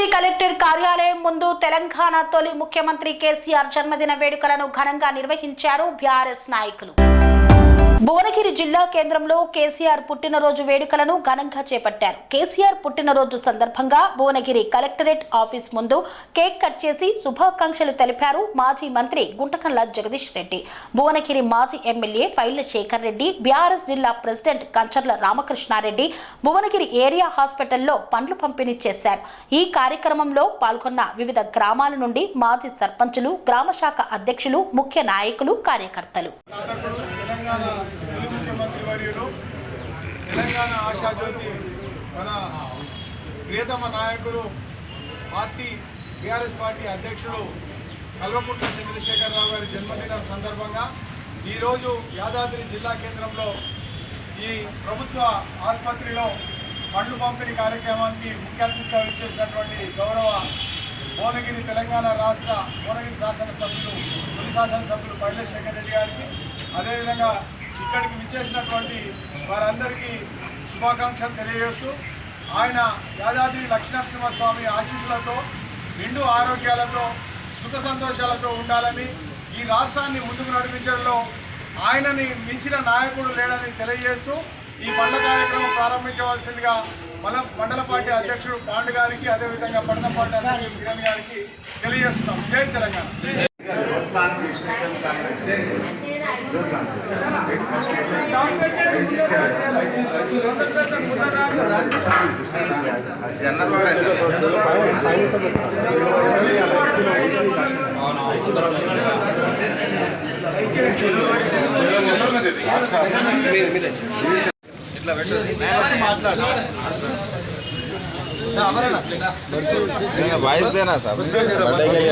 Bhuvanagiri collector కార్యాలయం ముందు తెలంగాణ తొలి ముఖ్యమంత్రి కేసీఆర్ జన్మదిన వేడుకలను ఘనంగా నిర్వహించారు బీఆర్ఎస్ నాయకులు. భువనగిరి జిల్లా కేంద్రంలో కేసీఆర్ పుట్టినరోజు వేడుకలను ఘనంగా చేపట్టారు. కేసీఆర్ పుట్టినరోజు సందర్భంగా భువనగిరి కలెక్టరేట్ ఆఫీస్ ముందు కేక్ కట్ చేసి శుభాకాంక్షలు తెలిపారు మాజీ మంత్రి గుంటకల్ల జగదీష్ రెడ్డి. భువనగిరి మాజీ ఎమ్మెల్యే ఫైళ్ళ శేఖర్ రెడ్డి బీఆర్ఎస్ జిల్లా ప్రెసిడెంట్ కంచర్ల రామకృష్ణారెడ్డి భువనగిరి ఏరియా హాస్పిటల్లో పండ్లు పంపిణీ చేశారు. ఈ కార్యక్రమంలో పాల్గొన్న వివిధ గ్రామాల నుండి మాజీ సర్పంచులు గ్రామ శాఖ అధ్యక్షులు ముఖ్య నాయకులు కార్యకర్తలు. తెలంగాణ తొలి ముఖ్యమంత్రి వర్యులు తెలంగాణ ఆశాజ్యోతి మన ప్రియతమ నాయకులు పార్టీ బీఆర్ఎస్ పార్టీ అధ్యక్షుడు కల్వకుంట్ల చంద్రశేఖరరావు గారి జన్మదినం సందర్భంగా ఈరోజు యాదాద్రి జిల్లా కేంద్రంలో ఈ ప్రభుత్వ ఆసుపత్రిలో పండ్లు పంపిణీ కార్యక్రమానికి ముఖ్య అతిథిగా ఇచ్చేసినటువంటి గౌరవ భువనగిరి తెలంగాణ రాష్ట్ర భువనగిరి శాసనసభ్యులు తొలి శాసనసభ్యులు పైల శంకర్ రెడ్డి గారికి అదేవిధంగా ఇక్కడికి విచ్చేసినటువంటి వారందరికీ శుభాకాంక్షలు తెలియజేస్తూ ఆయన యాదాద్రి లక్ష్మీనరసింహస్వామి ఆశీస్సులతో నిండు ఆరోగ్యాలతో సుఖ సంతోషాలతో ఉండాలని ఈ రాష్ట్రాన్ని ముందుకు నడిపించడంలో ఆయనని మించిన నాయకుడు లేడని తెలియజేస్తూ ఈ పండ్ల కార్యక్రమం ప్రారంభించవలసిందిగా మన మండల పార్టీ అధ్యక్షుడు పాండు గారికి అదేవిధంగా పట్టణ పార్టీ అధ్యక్షుడు కిరణ్ గారికి తెలియజేస్తున్నాం. జై తెలంగాణ. वाइस देना साहब बर्थडे के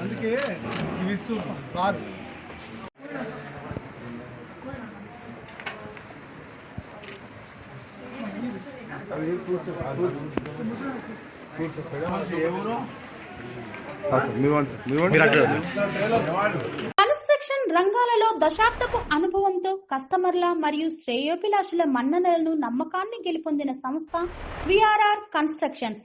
అందుకే ఇవి సార్. కన్స్ట్రక్షన్ రంగాలలో దశాబ్దపు అనుభవంతో కస్టమర్ల మరియు శ్రేయోభిలాషుల మన్ననలను నమ్మకాన్ని గెలుపొందిన సంస్థ VRR constructions.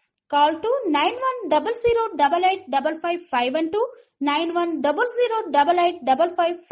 Call to 9100 8855 and to five.